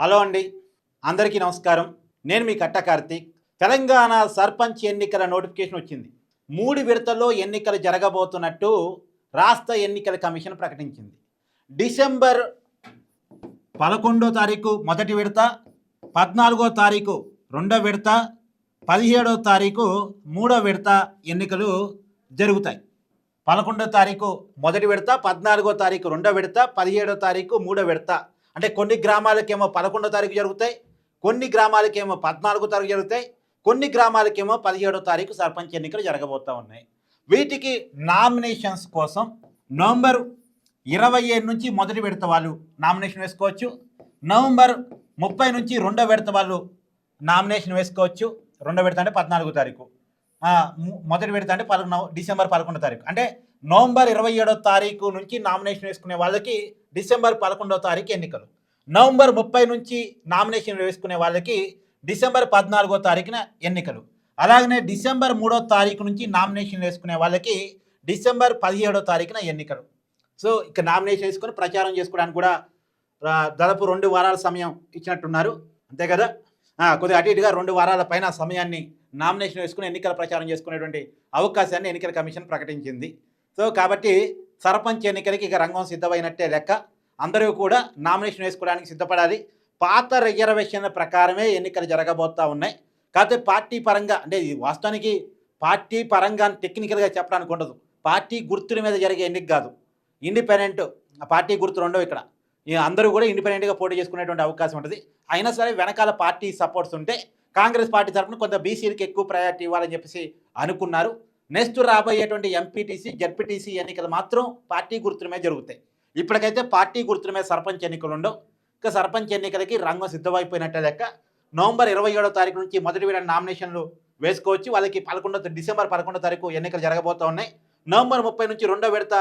Hello అండి. అందరికీ నమస్కారం. నేను మీ కట్ట కార్తీక్. తెలంగాణ సర్పంచ్ ఎన్నికల నోటిఫికేషన్ వచ్చింది. మూడు విడతల్లో ఎన్నికలు జరగబోతున్నట్టు రాష్ట్ర ఎన్నికల కమిషన్ ప్రకటించింది. డిసెంబర్ పదకొండో తారీఖు మొదటి విడత పద్నాలుగో తారీఖు రెండో విడత పదిహేడో తారీఖు మూడో విడత ఎన్నికలు జరుగుతాయి. పదకొండో తారీఖు మొదటి విడత పద్నాలుగో తారీఖు రెండో విడత పదిహేడో తారీఖు మూడో విడత అంటే కొన్ని గ్రామాలకేమో పదకొండో తారీఖు జరుగుతాయి కొన్ని గ్రామాలకేమో పద్నాలుగో తారీఖు జరుగుతాయి కొన్ని గ్రామాలకేమో పదిహేడో తారీఖు సర్పంచ్ ఎన్నికలు జరగబోతూ ఉన్నాయి. వీటికి నామినేషన్స్ కోసం నవంబర్ ఇరవై ఏడు నుంచి మొదటి విడత వాళ్ళు నామినేషన్ వేసుకోవచ్చు నవంబర్ ముప్పై నుంచి రెండో విడత వాళ్ళు నామినేషన్ వేసుకోవచ్చు రెండో విడత అంటే పద్నాలుగో తారీఖు. మొదటి విడత అంటే పదకొండు నవ- డిసెంబర్ పదకొండో తారీఖు. అంటే నవంబర్ ఇరవై ఏడో తారీఖు నుంచి నామినేషన్ వేసుకునే వాళ్ళకి డిసెంబర్ పదకొండో తారీఖు ఎన్నికలు. నవంబర్ ముప్పై నుంచి నామినేషన్ వేసుకునే వాళ్ళకి డిసెంబర్ పద్నాలుగో తారీఖున ఎన్నికలు. అలాగనే డిసెంబర్ మూడో తారీఖు నుంచి నామినేషన్ వేసుకునే వాళ్ళకి డిసెంబర్ పదిహేడో తారీఖున ఎన్నికలు. సో ఇక నామినేషన్ వేసుకొని ప్రచారం చేసుకోవడానికి కూడా దాదాపు రెండు వారాల సమయం ఇచ్చినట్టున్నారు. అంతే కదా? కొద్దిగా అటు ఇటుగా రెండు వారాల పైన సమయాన్ని నామినేషన్ వేసుకుని ఎన్నికల ప్రచారం చేసుకునేటువంటి అవకాశాన్ని ఎన్నికల కమిషన్ ప్రకటించింది. సో కాబట్టి సర్పంచ్ ఎన్నికలకి ఇక రంగం సిద్ధమైనట్టే లెక్క. అందరూ కూడా నామినేషన్ వేసుకోవడానికి సిద్ధపడాలి. పాత రిజర్వేషన్ల ప్రకారమే ఎన్నికలు జరగబోతూ ఉన్నాయి. కాకపోతే పార్టీ పరంగా అంటే వాస్తవానికి పార్టీ పరంగా టెక్నికల్గా చెప్పడానికి ఉండదు. పార్టీ గుర్తుల మీద జరిగే ఎన్నిక కాదు. ఇండిపెండెంట్ ఆ పార్టీ గుర్తులు ఉండవు ఇక్కడ. అందరూ కూడా ఇండిపెండెంట్గా పోటీ చేసుకునేటువంటి అవకాశం ఉంటుంది. అయినా సరే వెనకాల పార్టీ సపోర్ట్స్ ఉంటే కాంగ్రెస్ పార్టీ తరఫున కొంత బీసీలకు ఎక్కువ ప్రయారిటీ ఇవ్వాలని చెప్పేసి అనుకున్నారు. నెక్స్ట్ రాబోయేటువంటి ఎంపీటీసీ జడ్పీటీసీ ఎన్నికలు మాత్రం పార్టీ గుర్తులమే జరుగుతాయి. ఇప్పటికైతే పార్టీ గుర్తుల మీద సర్పంచ్ ఎన్నికలు ఉండవు. ఇంకా సర్పంచ్ ఎన్నికలకి రంగం సిద్ధమైపోయినట్టే లెక్క. నవంబర్ ఇరవై ఏడో తారీఖు నుంచి మొదటి విడత నామినేషన్లు వేసుకోవచ్చు. వాళ్ళకి పదకొండో డిసెంబర్ పదకొండో తారీఖు ఎన్నికలు జరగబోతూ ఉన్నాయి. నవంబర్ ముప్పై నుంచి రెండో విడత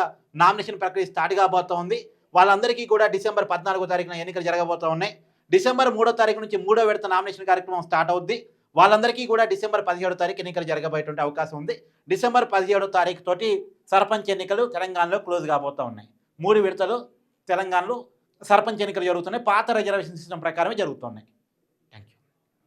నామినేషన్ ప్రక్రియ స్టార్ట్ కాబోతోంది వాళ్ళందరికీ కూడా డిసెంబర్ పద్నాలుగో తారీఖున ఎన్నికలు జరగబోతూ ఉన్నాయి. డిసెంబర్ మూడో తారీఖు నుంచి మూడో విడత నామినేషన్ కార్యక్రమం స్టార్ట్ అవుద్ది. వాళ్ళందరికీ కూడా డిసెంబర్ పదిహేడో తారీఖు ఎన్నికలు జరగబోయేటువంటి అవకాశం ఉంది. డిసెంబర్ పదిహేడో తారీఖు తోటి సర్పంచ్ ఎన్నికలు తెలంగాణలో క్లోజ్ కాబోతూ ఉన్నాయి. మూడు విడతలు తెలంగాణలో సర్పంచ్ ఎన్నికలు జరుగుతున్నాయి. పాత రిజర్వేషన్ సిస్టమ్ ప్రకారమే జరుగుతున్నాయి.